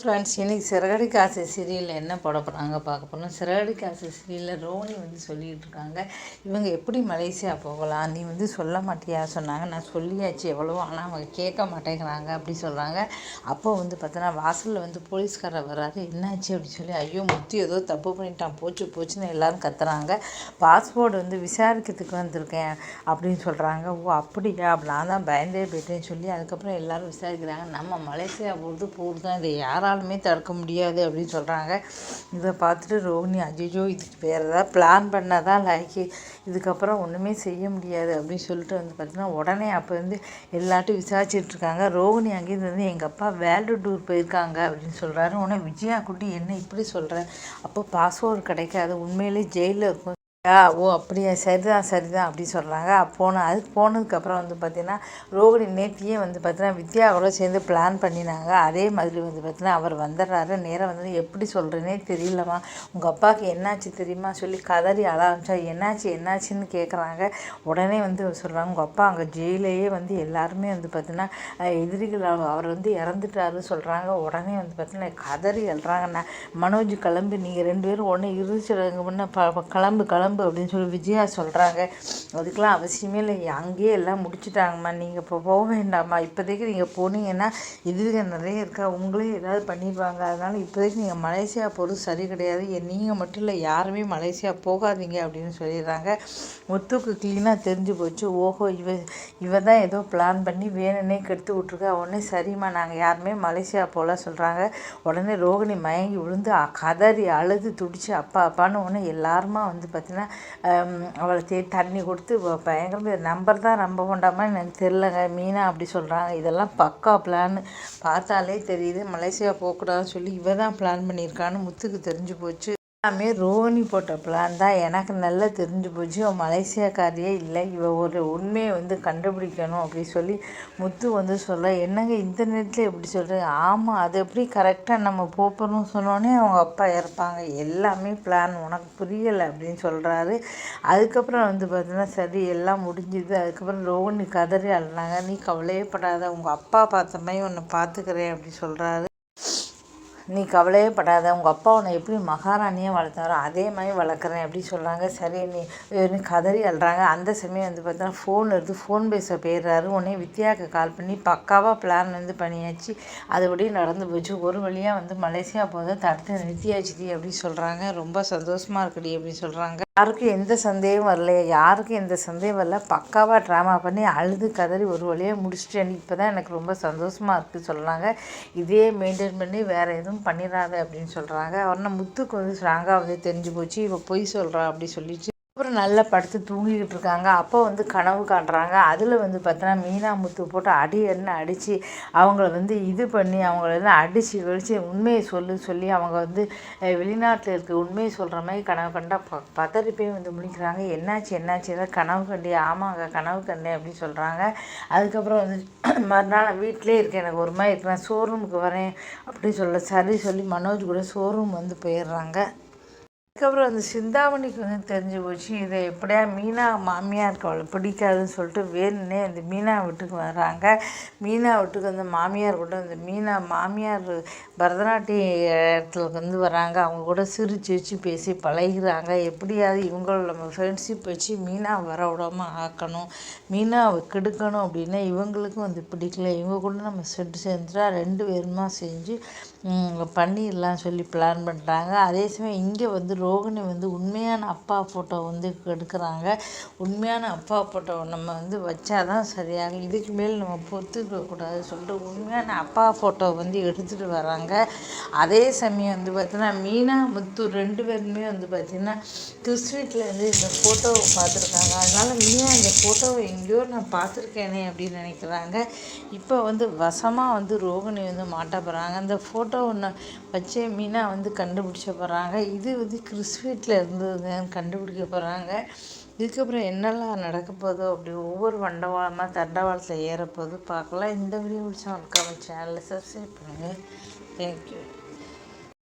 Friends இன்றைக்கி சிறகடி காசு சீரியலில் என்ன போட போகிறாங்க பார்க்க போகிறோம் சிறகடி காசு சீரியலில் ரோனி வந்து சொல்லிகிட்டு இருக்காங்க. இவங்க எப்படி மலேசியா போகலாம்? நீ வந்து சொல்ல மாட்டியா? சொன்னாங்க. நான் சொல்லியாச்சு. எவ்வளவோ ஆனால் அவங்க கேட்க மாட்டேங்கிறாங்க அப்படி சொல்கிறாங்க அப்போ வந்து பார்த்தோன்னா வாசலில் வந்து போலீஸ்காரர் வராரு என்னாச்சு அப்படின்னு சொல்லி ஐயோ முத்தி ஏதோ தப்பு பண்ணிட்டான். போச்சு போச்சுன்னு எல்லோரும் கத்துறாங்க. பாஸ்போர்ட் வந்து விசாரிக்கிறதுக்கு வந்திருக்கேன் அப்படின்னு சொல்கிறாங்க ஓ அப்படியா? அப்படி நான் தான் பயந்தே போயிட்டேன்னு சொல்லி அதுக்கப்புறம் எல்லோரும் விசாரிக்கிறாங்க. நம்ம மலேசியா போகிறது போகிறது தான் இதை. யாராக யாராலுமே தடுக்க முடியாது அப்படின்னு சொல்கிறாங்க இதை பார்த்துட்டு ரோஹினி அஜிஜோ இதுக்கு வேறு ஏதாவது பிளான் பண்ணால் தான் லைக்கு இதுக்கப்புறம் ஒன்றுமே செய்ய முடியாது அப்படின்னு சொல்லிட்டு வந்து பார்த்தீங்கன்னா உடனே அப்போ வந்து எல்லாட்டும் விசாரிச்சுட்ருக்காங்க ரோஹினி அங்கேருந்து வந்து எங்கள் அப்பா வேல்டு டூர் போயிருக்காங்க அப்படின்னு சொல்கிறாரு உடனே விஜயா குட்டி என்ன இப்படி சொல்கிறேன் அப்போ பாஸ்போர்ட் கிடைக்காது. உண்மையிலே ஜெயிலில் இருக்கும். ஆ ஓ அப்படியா சரிதான் சரிதான் அப்படி சொல்கிறாங்க போன அதுக்கு போனதுக்கப்புறம் வந்து பார்த்திங்கன்னா ரோகிணி நேற்றியே வந்து பார்த்தீங்கன்னா வித்யாவோட சேர்ந்து பிளான் பண்ணினாங்க. அதே மாதிரி வந்து பார்த்தீங்கன்னா அவர் வந்துடுறாரு. நேராக வந்து எப்படி சொல்கிறேனே தெரியலம்மா. உங்கள் அப்பாவுக்கு என்னாச்சு தெரியுமா? சொல்லி கதறி அழ ஆரம்பிச்சா என்னாச்சு என்னாச்சுன்னு கேட்குறாங்க உடனே வந்து சொல்கிறாங்க உங்கள் அப்பா அங்கே ஜெயிலையே வந்து எல்லாருமே வந்து பார்த்தீங்கன்னா எதிரிகள் அவர் வந்து இறந்துட்டாருன்னு சொல்கிறாங்க உடனே வந்து பார்த்தீங்கன்னா கதறி எழுறாங்கண்ணா மனோஜ் கிளம்பி நீங்கள் ரெண்டு பேரும் உடனே இருந்துச்சு முன்னே கிளம்பு கிளம்பு. கிளம்பு அப்படின்னு சொல்லி விஜயா சொல்கிறாங்க அதுக்கெலாம் அவசியமே இல்லை. அங்கேயே எல்லாம் முடிச்சுட்டாங்கம்மா. நீங்கள் இப்போ போக வேண்டாம்மா. இப்போதைக்கு நீங்கள் போனீங்கன்னா இதுங்க நிறைய இருக்கா? உங்களே ஏதாவது பண்ணிடுவாங்க அதனால் இப்போதைக்கு நீங்கள் மலேசியா போகிறது சரி கிடையாது. நீங்கள் மட்டும் இல்லை யாருமே மலேசியா போகாதீங்க அப்படின்னு சொல்லிடுறாங்க. முத்துக்கு க்ளீனாக தெரிஞ்சு போச்சு. ஓஹோ இவ இவ தான் ஏதோ பிளான் பண்ணி வேணுன்னே கெடுத்து விட்ருக்கா உடனே சரிம்மா நாங்கள் யாருமே மலேசியா போகல சொல்கிறாங்க உடனே ரோகிணி மயங்கி விழுந்து கதறி அழுது துடிச்சு அப்பா அப்பான்னு உடனே எல்லாருமா வந்து பார்த்தீங்கன்னா அவளை தே தண்ணி கொடுத்து பயங்கர நம்பர் தான் நம்ப வேண்டாமா எனக்கு தெரிலங்க மீனா அப்படி சொல்கிறாங்க இதெல்லாம் பக்கா பிளான் பார்த்தாலே தெரியுது. மலேசியா போகக்கூடாதுன்னு சொல்லி இவ தான் பிளான் பண்ணியிருக்கான்னு முத்துக்கு தெரிஞ்சு போச்சு. எல்லாமே ரோனி போட்ட பிளான் தான். எனக்கு நல்லா தெரிஞ்சு போச்சு. அவன் மலேசியாக்காரியே இல்லை. இவ ஒரு உண்மையை வந்து கண்டுபிடிக்கணும் அப்படின்னு சொல்லி முத்து வந்து சொல்ல என்னங்க இந்த நேரத்தில் எப்படி சொல்கிறது ஆமாம் அது எப்படி கரெக்டாக நம்ம போப்பணும் சொன்னோன்னே அவங்க அப்பா இறப்பாங்க. எல்லாமே பிளான் உனக்கு புரியலை அப்படின்னு சொல்கிறாரு அதுக்கப்புறம் வந்து பார்த்தீங்கன்னா சரி எல்லாம் முடிஞ்சுது. அதுக்கப்புறம் ரோனி கதறி அழுனாங்க. நீ கவலையே படாத. உங்கள் அப்பா பார்த்த மாதிரி உன்னை பார்த்துக்கிறேன் அப்படி சொல்கிறாரு நீ கவலையே படாத உங்கள் அப்பா உன்னை எப்படி மகாராணியாக வளர்த்தாரோ அதே மாதிரி வளர்க்குறேன் அப்படி சொல்கிறாங்க சரி நீ கதறி அழுறாங்க. அந்த சமயம் வந்து பார்த்தா ஃபோன் எடுத்து ஃபோன் பேச போயிடுறாரு. உடனே வித்யாவுக்கு கால் பண்ணி பக்காவாக பிளான் வந்து பண்ணியாச்சு. அதுபடியே நடந்து போச்சு. ஒரு வழியாக வந்து மலேசியா போதை தடுத்து நிறுத்தியாச்சு அப்படி சொல்கிறாங்க ரொம்ப சந்தோஷமாக இருக்குடி அப்படி சொல்கிறாங்க யாருக்கும் எந்த சந்தேகம் வரலையா யாருக்கும் எந்த சந்தேகம் வரல பக்காவாக ட்ராமா பண்ணி அழுது கதறி ஒரு வழியாக முடிச்சுட்டேன். இப்போ தான் எனக்கு ரொம்ப சந்தோஷமாக இருக்குது சொல்கிறாங்க இதே மெயின்டைன் பண்ணி வேறு எதுவும் பண்ணிடாத அப்படின்னு சொல்கிறாங்க அவர்னா முத்துக்கு வந்து ஸ்ட்ராங்காக வந்து தெரிஞ்சு போச்சு. இப்போ பொய் சொல்கிறா அப்படி சொல்லிட்டு அப்புறம் நல்லா படுத்து தூங்கிக்கிட்டு இருக்காங்க. அப்போ வந்து கனவு காட்டுறாங்க அதில் வந்து பார்த்தோன்னா மீனா முத்து போட்டு அடி என்ன அடித்து அவங்கள வந்து இது பண்ணி அவங்களெல்லாம் அடித்து கழித்து உண்மையை சொல்லு சொல்லி அவங்க வந்து வெளிநாட்டில் இருக்க உண்மையை சொல்கிற மாதிரி கனவு கண்டா ப பதறி போய் வந்து முடிக்கிறாங்க என்னாச்சு என்னாச்சு? ஏதாவது கனவு கண்டே ஆமாங்க கனவு கண்டே அப்படின்னு சொல்கிறாங்க அதுக்கப்புறம் வந்து மறுநாள் வீட்டிலே இருக்கேன். எனக்கு ஒரு மாதிரி இருக்கிறேன் ஷோரூமுக்கு வரேன் அப்படின்னு சொல்ல சரி சொல்லி மனோஜ் கூட ஷோரூம் வந்து போயிடுறாங்க. அதுக்கப்புறம் அந்த சிந்தாமணிக்கு வந்து தெரிஞ்சு போச்சு இதை எப்படியா மீனா மாமியாருக்கு அவளை பிடிக்காதுன்னு சொல்லிட்டு வேணுன்னே அந்த மீனா வீட்டுக்கு வராங்க மீனா வீட்டுக்கு அந்த மாமியார் கூட அந்த மீனா மாமியார் பரதநாட்டியத்தில் வந்து வராங்க அவங்க கூட சிரிச்சு வச்சு பேசி பழகிறாங்க. எப்படியாவது இவங்களோட நம்ம ஃப்ரெண்ட்ஷிப் வச்சு மீனா வர விடாமல் ஆக்கணும். மீனாவை கெடுக்கணும் அப்படின்னா இவங்களுக்கும் வந்து பிடிக்கல. இவங்க கூட நம்ம செட்டு சேர்ந்துட்டா ரெண்டு பேருமா செஞ்சு பண்ணிடலாம் சொல்லி பிளான் பண்ணுறாங்க அதே சமயம் இங்கே வந்து ரோகிணி வந்து உண்மையான அப்பா ஃபோட்டோ வந்து எடுக்கிறாங்க. உண்மையான அப்பா ஃபோட்டோ நம்ம வந்து வச்சா தான் சரியாகும் இதுக்கு மேல் நம்ம பொறுத்துக்கக்கூடாது சொல்லிட்டு உண்மையான அப்பா ஃபோட்டோ வந்து எடுத்துகிட்டு வராங்க. அதே சமயம் வந்து பார்த்தீங்கன்னா மீனா முத்து ரெண்டு பேருமே வந்து பார்த்திங்கன்னா கிறிஸ்வீட்டில் வந்து இந்த ஃபோட்டோவை பார்த்துருக்காங்க. அதனால் மீனா இந்த ஃபோட்டோவை எங்கேயோ நான் பார்த்துருக்கேனே அப்படின்னு நினைக்கிறாங்க. இப்போ வந்து வசமாக வந்து ரோகிணி வந்து மாட்ட போகிறாங்க அந்த ஃபோட்டோ ஃபோட்டோ ஒன்று வச்சே மீனா வந்து கண்டுபிடிச்ச போகிறாங்க இது வந்து கிறிஸ்வீட்டில் இருந்ததுன்னு கண்டுபிடிக்க போகிறாங்க இதுக்கப்புறம் என்னெல்லாம் நடக்க போதோ அப்படி ஒவ்வொரு வண்டவாளமாக தண்டவாளத்தில் ஏறப்போது பார்க்கலாம். இந்த வீடியோ பிடிச்சவங்களுக்கு மறக்காம சேனலை சப்ஸ்கிரைப் பண்ணுங்கள் தேங்க்யூ